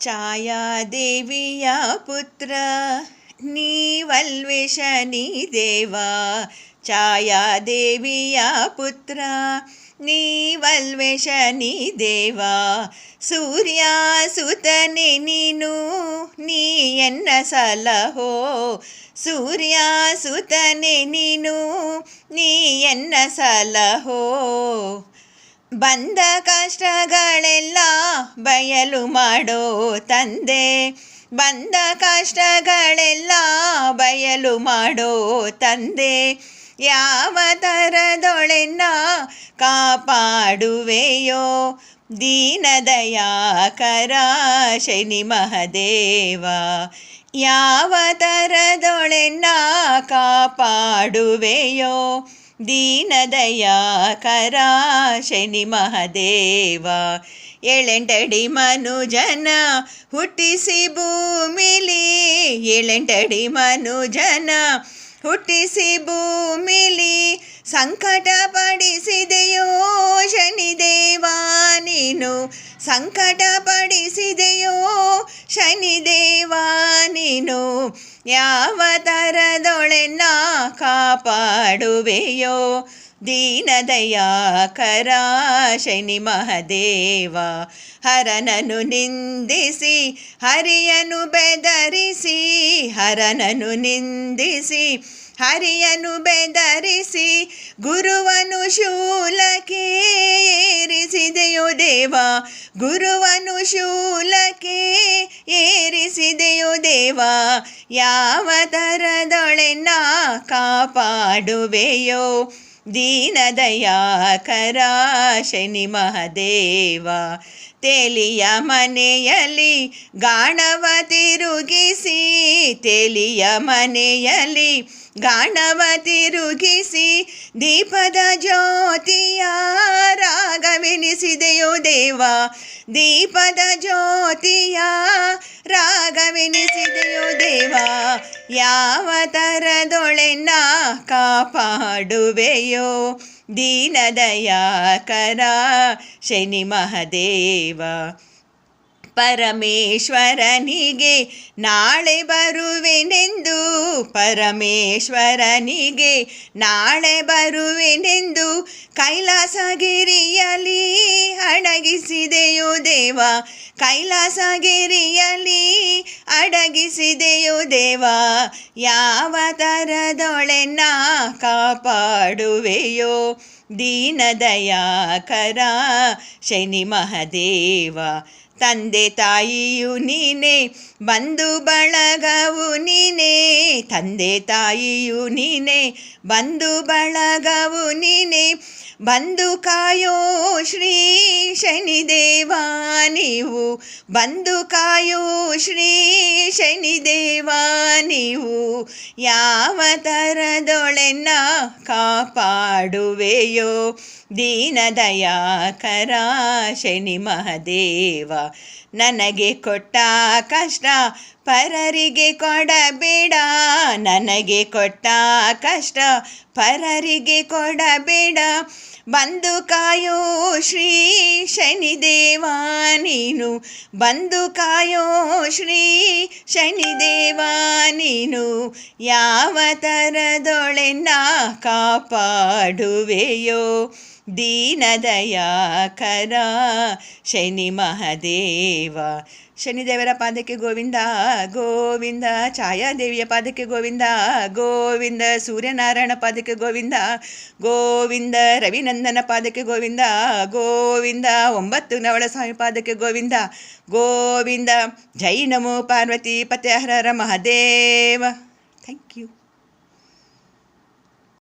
ಛಾಯಾದೇವಿಯ ಪುತ್ರ ನೀವಲ್ವೆ ಶನಿ ದೇವ ಛಾಯಾದೇವಿಯ ಪುತ್ರ ನೀವಲ್ವೆ ಶನಿ ದೇವ ಸೂರ್ಯ ಸುತನೆ ನೀನು ನೀ ಎನ್ನ ಸಲಹೋ ಸೂರ್ಯ ಸುತನೆ ನೀನು ನೀ ಎನ್ನ ಸಲಹೋ ಬಂದ ಕಷ್ಟಗಳೆಲ್ಲ ಬಯಲು ಮಾಡೋ ತಂದೆ. ಬಂದ ಕಷ್ಟಗಳೆಲ್ಲ ಬಯಲು ಮಾಡೋ ತಂದೆ. ಯಾವ ಥರದೊಳೆನ್ನ ಕಾಪಾಡುವೆಯೋ? ದೀನದಯಾಕರ ಶನಿ ಮಹದೇವ ಯಾವ ಥರದೊಳೆನ್ನ ಕಾಪಾಡುವೆಯೋ? ದೀನದಯಾಕರ ಶನಿ ಮಹದೇವ, ಏಳೆಂಟಡಿ ಮನುಜನ ಹುಟ್ಟಿಸಿ ಭೂಮಿಲಿ, ಏಳೆಂಟಡಿ ಮನುಜನ ಹುಟ್ಟಿಸಿ ಭೂಮಿಲಿ ಸಂಕಟ ಪಡಿಸಿದೆಯೋ ಶನಿದೇವ ನೀನು ಸಂಕಟ ಪಡಿಸಿದೆಯೋ ಶನಿದೇವ ನೀನು ಯಾವ ಥರದೊಳೆನ್ನ ಕಾಪಾಡುವೆಯೋ ದೀನದಯಾಕರ ಶನಿ ಮಹದೇವ, ಹರನನು ನಿಂದಿಸಿ, ಹರಿಯನು ಬೆದರಿಸಿ, ಹರನನು ನಿಂದಿಸಿ, ಹರಿಯನು ಬೆದರಿಸಿ, ಗುರುವನು ಶೂಲಕ್ಕೆ ಏರಿಸಿದೆಯೋ ದೇವ, ಗುರುವನು ಶೂಲಕ್ಕೆ ಏರಿಸಿದೆಯೋ ದೇವ. ಯಾವ ನಾ ಕಾಪಾಡುವೆಯೋ? ದೀನದಯಾಕರ ಶನಿ ಮಹದೇವ, ತೆಲಿಯ ಮನೆಯಲ್ಲಿ ಗಾಣವ ತಿರುಗಿಸಿ, ತೆಲಿಯ ಮನೆಯಲ್ಲಿ ಗಾಣವ ತಿರುಗಿಸಿ, ದೀಪದ ಜ್ಯೋತಿಯ ರಾಗವೆನಿಸಿದೆಯೋ ದೇವ? ದೀಪದ ಜ್ಯೋತಿಯ ರಾಗವೆನಿಸಿದೆಯೋ ದೇವ ಯಾವ ಥರದೊಳೆನ್ನ ಕಾಪಾಡುವೆಯೋ ದೀನದಯಾಕರ ಶನಿ ಮಹದೇವ ಪರಮೇಶ್ವರನಿಗೆ ನಾಳೆ ಬರುವೆನೆಂದು, ಪರಮೇಶ್ವರನಿಗೆ ನಾಳೆ ಬರುವೆನೆಂದು ಕೈಲಾಸಗಿರಿಯಲಿ ಅಡಗಿಸಿದೆಯೋ ದೇವ ಕೈಲಾಸಗಿರಿಯಲಿ ಅಡಗಿಸಿದೆಯೋ ದೇವ, ಯಾವ ಥರದೊಳೆನ್ನ ಕಾಪಾಡುವೆಯೋ? ದೀನದಯಾಕರ ಶನಿ ಮಹದೇವ ತಂದೆ ತಾಯಿಯು ನೀನೆ, ಬಂಧು ಬಳಗವು ನೀನೆ, ತಂದೆ ತಾಯಿಯು ನೀನೆ, ಬಂಧು ಬಳಗವು ನೀನೆ ಬಂದು ಕಾಯೋ ಶ್ರೀ ಶನಿದೇವ, ನೀವು ಬಂದು ಕಾಯೋ ಶ್ರೀ ನೀವು ಯಾವ ಥರದೊಳೆನ್ನ ಕಾಪಾಡುವೆಯೋ? ದೀನದಯಾಕರ ಶನಿ ಮಹದೇವ, ನನಗೆ ಕೊಟ್ಟ ಕಷ್ಟ ಪರರಿಗೆ ಕೊಡಬೇಡ. ನನಗೆ ಕೊಟ್ಟ ಕಷ್ಟ ಪರರಿಗೆ ಕೊಡಬೇಡ. ಬಂದು ಕಾಯೋ ಶ್ರೀ ಶನಿದೇವ ನೀನು ಬಂದು ಕಾಯೋ ಶ್ರೀ ಶನಿದೇವ ನೀನು ಯಾವ ಥರದೊಳೆನ್ನ ಕಾಪಾಡುವೆಯೋ? ದೀನದಯಾಕರ ಶನಿ ಮಹದೇವ. ಶನಿದೇವರ ಪಾದಕ್ಕೆ ಗೋವಿಂದ ಗೋವಿಂದ. ಛಾಯಾದೇವಿಯ ಪಾದಕ್ಕೆ ಗೋವಿಂದ ಗೋವಿಂದ. ಸೂರ್ಯನಾರಾಯಣ ಪಾದಕ್ಕೆ ಗೋವಿಂದ ಗೋವಿಂದ. ರವಿನಂದನ ಪಾದಕ್ಕೆ ಗೋವಿಂದ ಗೋವಿಂದ. ಒಂಬತ್ತು ನವಳ ಸ್ವಾಮಿ ಪಾದಕ್ಕೆ ಗೋವಿಂದ ಗೋವಿಂದ. ಜೈ ನಮೋ ಪಾರ್ವತಿ ಪತ್ಯಹರ ಮಹದೇವ. Thank you